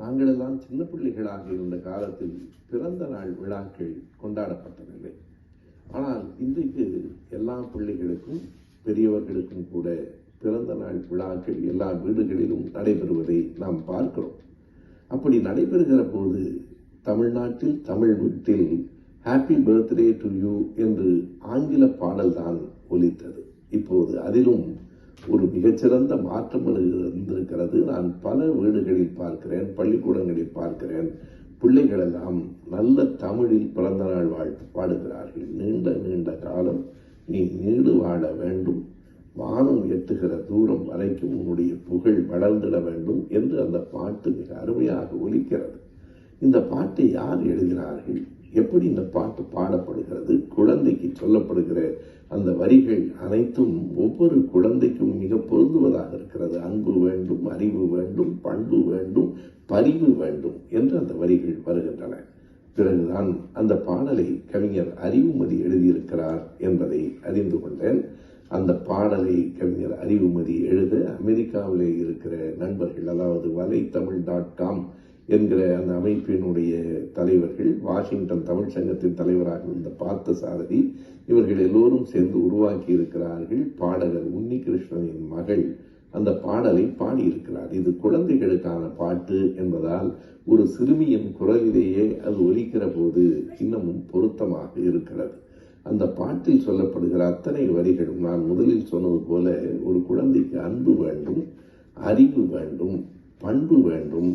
நாங்களெல்லாம் சின்ன பிள்ளைகளாக இருந்த காலத்தில் பிறந்த நாள் விழாக்கள் கொண்டாடப்பட்டதில்லை. ஆனால் இன்றைக்கு எல்லா பிள்ளைகளுக்கும் பெரியவர்களுக்கும் கூட பிறந்த நாள் விழாக்கள் எல்லா வீடுகளிலும் நடைபெறுவதை நாம் பார்க்கிறோம். அப்படி நடைபெறுகிற போது தமிழ்நாட்டில் தமிழ் வீட்டில் ஹாப்பி பர்த்டே டு யூ என்று ஆங்கில பாடல்தான் ஒலித்தது. இப்போது அதிலும் ஒரு மிகச்சிறந்த மாற்றம் இருந்திருக்கிறது. நான் பல வீடுகளில் பார்க்கிறேன் பள்ளிக்கூடங்களில் பார்க்கிறேன். பிள்ளைகள் எல்லாம் நல்ல தமிழில் பிறந்த நாள் வாழ்த்து பாடுகிறார்கள். நீண்ட நீண்ட காலம் நீ நீடு வாழ வேண்டும். வானம் எட்டுகிற தூரம் வரைக்கும் உன்னுடைய புகழ் வளர்ந்திட வேண்டும் என்று அந்த பாட்டு மிக அருமையாக ஒலிக்கிறது. இந்த பாட்டை யார் எழுதினார்கள்? எப்படி இந்த பாட்டு பாடப்படுகிறது குழந்தைக்கு சொல்லப்படுகிற அந்த வரிகள் அனைத்தும் ஒவ்வொரு குழந்தைக்கும் மிக பொருந்துவதாக இருக்கிறது. அன்பு வேண்டும் அறிவு வேண்டும் பண்பு வேண்டும் பரிவு வேண்டும் என்று அந்த வரிகள் வருகின்றன. பிறகுதான் அந்த பாடலை கவிஞர் அறிவுமதி எழுதியிருக்கிறார் என்பதை அறிந்து கொண்டேன். அந்த பாடலை கவிஞர் அறிவுமதி எழுத அமெரிக்காவிலே இருக்கிற நண்பர்கள் அதாவது வலை தமிழ் டாட் காம் என்கிற அந்த அமைப்பினுடைய தலைவர்கள் வாஷிங்டன் தமிழ் சங்கத்தின் தலைவராக இருந்த பார்த்த சாரதி இவர்கள் எல்லோரும் சேர்ந்து உருவாக்கி இருக்கிறார்கள். பாடகர் உன்னிகிருஷ்ணனின் மகள் அந்த பாடலை பாடியிருக்கிறார். இது குழந்தைகளுக்கான பாட்டு என்பதால் ஒரு சிறுமியின் குரலிலேயே அது ஒலிக்கிற போது இன்னமும் பொருத்தமாக இருக்கிறது. அந்த பாட்டில் சொல்லப்படுகிற அத்தனை வரிகளும் நான் முதலில் சொன்னது போல ஒரு குழந்தைக்கு அன்பு வேண்டும் அறிவு வேண்டும் பண்பு வேண்டும்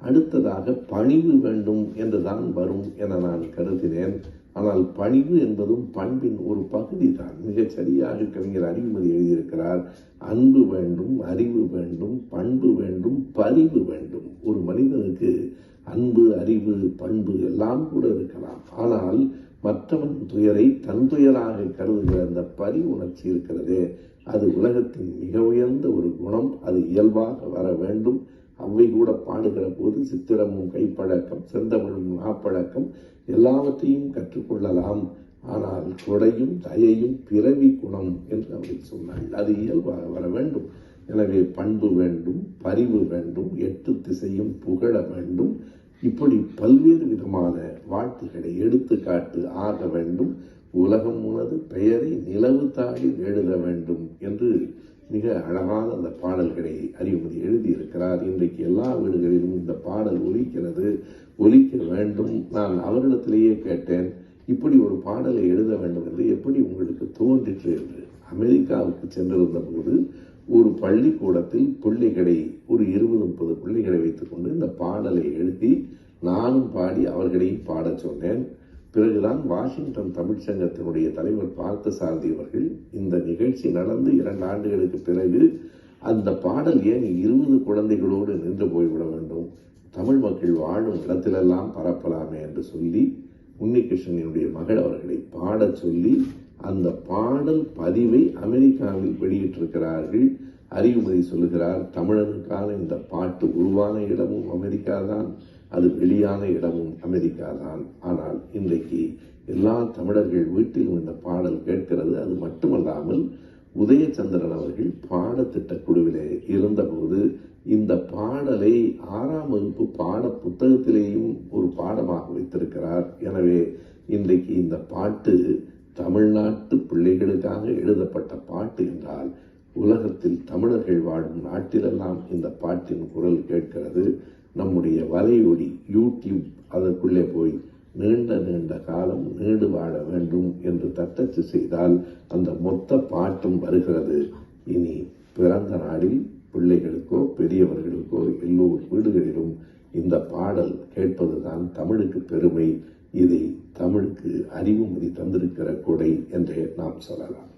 அடுத்ததாக பணிவு வேண்டும் என்றுதான் வரும் என நான் கருதினேன். ஆனால் பணிவு என்பதும் பண்பின் ஒரு பகுதி தான் மிகச் சரியாக கவிஞர் அறிவுமதி எழுதியிருக்கிறார் அன்பு வேண்டும் அறிவு வேண்டும் பண்பு வேண்டும் பரிவு வேண்டும். ஒரு மனிதனுக்கு அன்பு அறிவு பண்பு எல்லாம் கூட இருக்கலாம். ஆனால் மற்றவன் துயரை தன் துயராக கருதுகிற அந்த பரி உணர்ச்சி இருக்கிறதே அது உலகத்தின் மிக உயர்ந்த ஒரு குணம். அது இயல்பாக வர வேண்டும். அவை கூட பாடுகிற போது சித்திரமும் கைப்பழக்கம் செந்தமிழும் நாப்பழக்கம் எல்லாவற்றையும் கற்றுக்கொள்ளலாம். ஆனால் கொடையும் தயையும் பிறவி குணம் என்று அவர்கள் சொன்னார்கள் அது இயல்பாக வர வேண்டும். எனவே பண்பு வேண்டும் பரிவு வேண்டும் எட்டு திசையும் புகழ வேண்டும். இப்படி பல்வேறு விதமான வாழ்த்துக்களை எடுத்துக்காட்டு ஆக வேண்டும். உலகம் உனது பெயரை நிலவு தாளில் எழுத வேண்டும் என்று மிக அழகான அந்த பாடல்களை அறிவுமதி எழுதியிருக்கிறார். இன்றைக்கு எல்லா வீடுகளிலும் இந்த பாடல் ஒலிக்கிறது. ஒலிக்க வேண்டும். நான் அவரிடத்திலேயே கேட்டேன் இப்படி ஒரு பாடலை எழுத வேண்டும் என்று எப்படி உங்களுக்கு தோன்றிற்று என்று. அமெரிக்காவுக்கு சென்றிருந்த போது ஒரு பள்ளிக்கூடத்தில் பிள்ளைகளை ஒரு இருபது முப்பது பிள்ளைகளை வைத்துக்கொண்டு இந்த பாடலை எழுதி நானும் பாடி அவர்களையும் பாடச் சொன்னேன். பிறகுதான் வாஷிங்டன் தமிழ் சங்கத்தினுடைய தலைவர் பார்த்த சாரதி அவர்கள் இந்த நிகழ்ச்சி நடந்து இரண்டு ஆண்டுகளுக்கு பிறகு அந்த பாடல் ஏன் இருபது குழந்தைகளோடு நின்று போய்விட வேண்டும்? தமிழ் மக்கள் வாழும் இடத்திலெல்லாம் பரப்பலாமே என்று சொல்லி உன்னிகிருஷ்ணனுடைய மகள் அவர்களை பாடச் சொல்லி அந்த பாடல் பதிவை அமெரிக்காவில் வெளியிட்டிருக்கிறார்கள். அறிவுமதி சொல்லுகிறார் தமிழனுக்கான இந்த பாட்டு உருவான இடமும் அமெரிக்கா தான் அது வெளியான இடமும் அமெரிக்கா தான் ஆனால் இன்றைக்கு எல்லா தமிழர்கள் வீட்டிலும் இந்த பாடல் கேட்கிறது. அது மட்டுமல்லாமல் உதயச்சந்திரன் அவர்கள் பாடத்திட்ட குழுவிலே இருந்தபோது இந்த பாடலை ஆறாம் வகுப்பு பாட புத்தகத்திலேயும் ஒரு பாடமாக வைத்திருக்கிறார். எனவே இன்றைக்கு இந்த பாட்டு தமிழ்நாட்டு பிள்ளைகளுக்காக எழுதப்பட்ட பாட்டு என்றால் உலகத்தில் தமிழர்கள் வாழும் நாட்டிலெல்லாம் இந்த பாட்டின் குரல் கேட்கிறது. நம்முடைய வலையொடி யூடியூப் அதற்குள்ளே போய் நீண்ட நீண்ட காலம் நீடு வாழ வேண்டும் என்று தட்டச்சு செய்தால் அந்த மொத்த பாட்டும் வருகிறது. இனி பிறந்த நாளில் பிள்ளைகளுக்கோ பெரியவர்களுக்கோ எல்லோர் வீடுகளிலும் இந்த பாடல் கேட்பதுதான் தமிழுக்கு பெருமை. இதை தமிழுக்கு அறிவுமதி தந்திருக்கிற கொடை என்றே நாம் சொல்லலாம்.